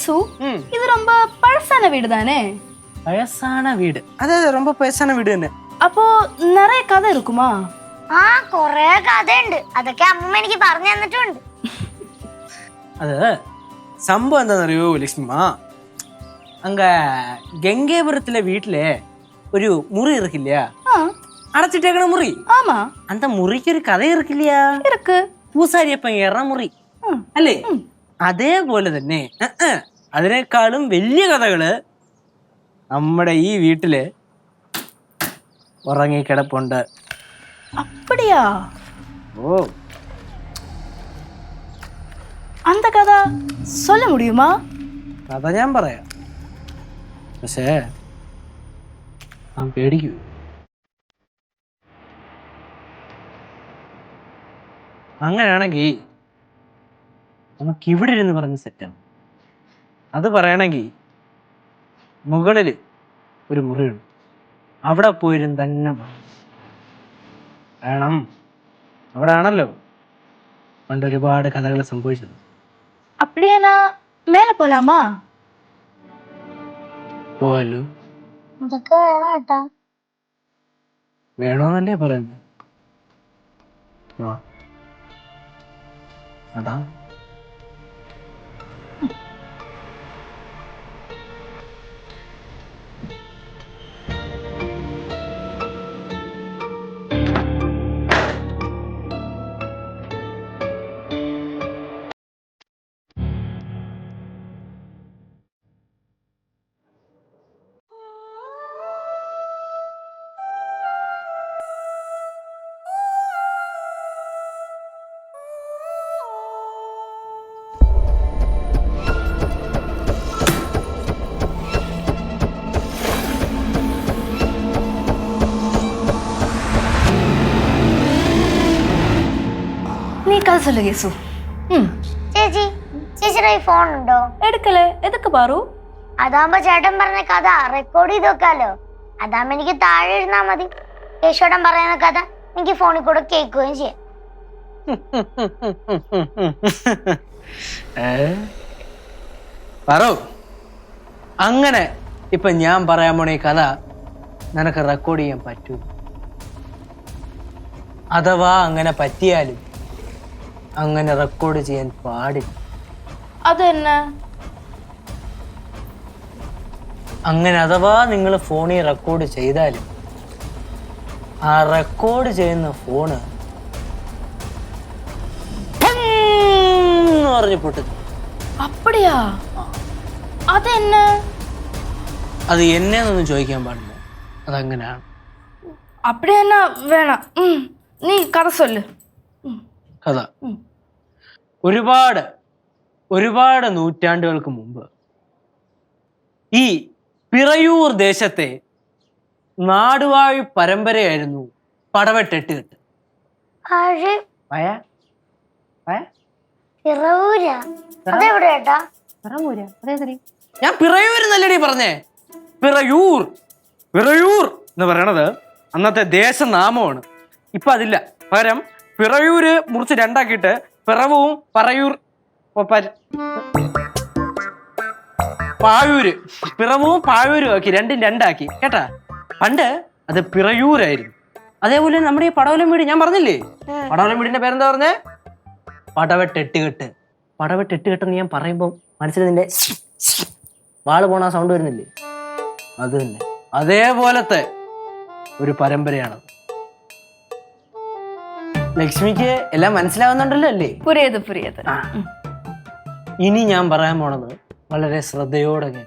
Case இது ரொம்ப பழசான வீடு தானே വയസ്സാന വീട് അതെ അതെ ரொம்ப വയസ്സാന വീട് തന്നെ அப்போ நிறைய கதை இருக்குமா ആ കൊറേ കഥയുണ്ട് അതൊക്കെ അമ്മ എനിക്ക് പറഞ്ഞു തന്നിട്ടുണ്ട് അത് സംഭവം എന്താണെന്നറിയോ ലക്ഷ്മിമാ അങ്ക ഗംഗേപുരത്തിലെ വീട്ടിലെ ഒരു മുറി ഇറക്കില്ല ஆ അടച്ചിട്ടേക്കണ മുറി ஆமா അന്ത മുറിക്ക് ഒരു കഥ ഇറക്കില്ല இருக்கு പൂസാരിയപ്പൻ എറമുറി ഉം. അല്ലേ അതേപോലെ തന്നെ അഹ് അഹ്, അതിനേക്കാളും വലിയ കഥകള് നമ്മുടെ ഈ വീട്ടില് ഉറങ്ങിക്കിടപ്പുണ്ട് அப்படியா ഓ அந்த கதை சொல்ல முடியுமா കഥ ഞാൻ പറയാം പക്ഷേ ഞാൻ പേടിക്കൂ അങ്ങനെയാണെങ്കിൽ നമുക്ക് ഇവിടെ ഇരുന്ന് പറഞ്ഞ് സെറ്റാണ് അത് പറയണമെങ്കിൽ മുകളിൽ ഒരു മുറിയുണ്ട് അവിടെ പോയിരുന്ന് തന്നെ പറ. വേണം അവിടെ ആണല്ലോ പണ്ട് ഒരുപാട് കഥകൾ സംഭവിച്ചത് அப்படியே நான் மேலே போலாமா പോവല്ലോ ഇതൊക്കെ വേണം കേട്ടാ വേണോന്നല്ലേ പറയുന്നത് ആ. അതാ മനസ്സല്ലേ കേസു? ചേച്ചി ചേച്ചിയുടെ ഫോൺ ഉണ്ടോ എടുക്കലേ. എതൊക്കെ പറു? അതാകുമ്പോ ചേട്ടൻ പറഞ്ഞ കഥ റെക്കോർഡ് ചെയ്ത് വെക്കാലോ. അതാകുമ്പോ എനിക്ക് താഴെ ഇരുന്നാ മതി. കേശോടൻ പറയുന്ന കഥ എനിക്ക് ഫോണിൽ കൂടെ കേൾക്കുകയും ചെയ്യാം. പറ അങ്ങനെ ഇപ്പൊ ഞാൻ പറയാൻ പോണ ഈ കഥ നിനക്ക് റെക്കോർഡ് ചെയ്യാൻ പറ്റൂ. അഥവാ അങ്ങനെ പറ്റിയാലും അങ്ങനെ റെക്കോർഡ് ചെയ്യാൻ പാടില്ല. അത് അങ്ങനെ അഥവാ നിങ്ങൾ ഫോണിൽ റെക്കോർഡ് ചെയ്താൽ ആ റെക്കോർഡ് ചെയ്യുന്ന ഫോണ് പറഞ്ഞു പൊട്ടുന്നു അപ്പടിയാ? അതെന്നെ? അത് എന്നെ ചോദിക്കാൻ പാടില്ല. അതങ്ങനെയാണ് അപ്പടി തന്നെ വേണം. നീ കഥ കഥ. ഒരുപാട് ഒരുപാട് നൂറ്റാണ്ടുകൾക്ക് മുമ്പ് ഈ പിറയൂർ ദേശത്തെ നാടുവാഴി പരമ്പരയായിരുന്നു പടവെട്ടെട്ട് കെട്ട് ഞാൻ പിറയൂർ എന്നല്ലടി പറഞ്ഞേ? പിറയൂർ. പിറയൂർ എന്ന് പറയണത് അന്നത്തെ ദേശനാമമാണ്. ഇപ്പൊ അതില്ല പകരം പിറയൂര് മുറിച്ച് രണ്ടാക്കിയിട്ട് പിറവും പറയൂർ പായൂര് പിറവും പായൂരും ആക്കി രണ്ടും രണ്ടാക്കി. കേട്ടാ? പണ്ട് അത് പിറയൂരായിരുന്നു. അതേപോലെ നമ്മുടെ ഈ പടവലം വീട് ഞാൻ പറഞ്ഞില്ലേ? പടവലം വീടിന്റെ പേരെന്താ പറഞ്ഞേ? പടവെട്ടെട്ടുകെട്ട്. പടവെട്ടെട്ടുകെട്ട് എന്ന് ഞാൻ പറയുമ്പോൾ മനസ്സിൽ നിന്റെ വാൾ പോണ സൗണ്ട് വരുന്നില്ലേ? അത് തന്നെ. അതേപോലത്തെ ഒരു പരമ്പരയാണ്. ലക്ഷ്മിക്ക് എല്ലാം മനസ്സിലാവുന്നുണ്ടല്ലോ അല്ലേ? പുരിയത് പുരിയത്. ഇനി ഞാൻ പറയാൻ പോണത് വളരെ ശ്രദ്ധയോടെ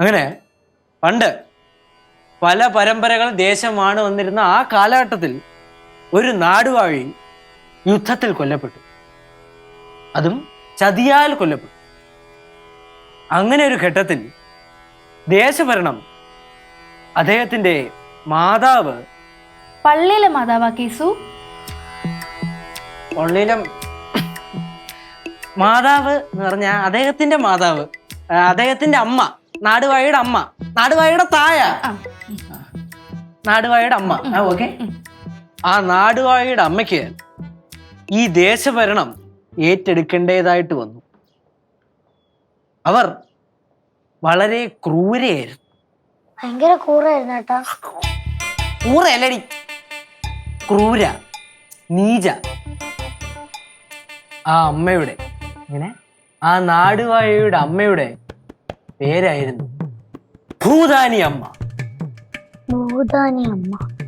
അങ്ങനെ പണ്ട് പല പരമ്പരകൾ ദേശമാണ് വന്നിരുന്ന ആ കാലഘട്ടത്തിൽ ഒരു നാടുവാഴി യുദ്ധത്തിൽ കൊല്ലപ്പെട്ടു. അതും ചതിയാൽ കൊല്ലപ്പെട്ടു. അങ്ങനെ ഒരു ഘട്ടത്തിൽ ദേശഭരണം അദ്ദേഹത്തിന്റെ മാതാവ് പള്ളിയിലെ മാതാവാ കേസു. പള്ളിയിലും മാതാവ് എന്ന് പറഞ്ഞാൽ അദ്ദേഹത്തിന്റെ മാതാവ് ആ, അദ്ദേഹത്തിന്റെ അമ്മ നാടുവാഴിയുടെ അമ്മ നാടുവാഴിയുടെ തായ. നാടുവാഴിയുടെ അമ്മ. ഓക്കെ. ആ നാടുവാഴിയുടെ അമ്മയ്ക്ക് ഈ ദേശഭരണം ഏറ്റെടുക്കേണ്ടതായിട്ട് വന്നു. അവർ വളരെ ക്രൂരയായിരുന്നു. ഭയങ്കര കൂറായിരുന്നു കേട്ടോ ക്രൂരല്ലടി ക്രൂര നീച. ആ അമ്മയുടെ ഇങ്ങനെ? ആ നാടുവായയുടെ അമ്മയുടെ പേരായിരുന്നു ഭൂതാനി അമ്മ. ഭൂതാനി അമ്മ.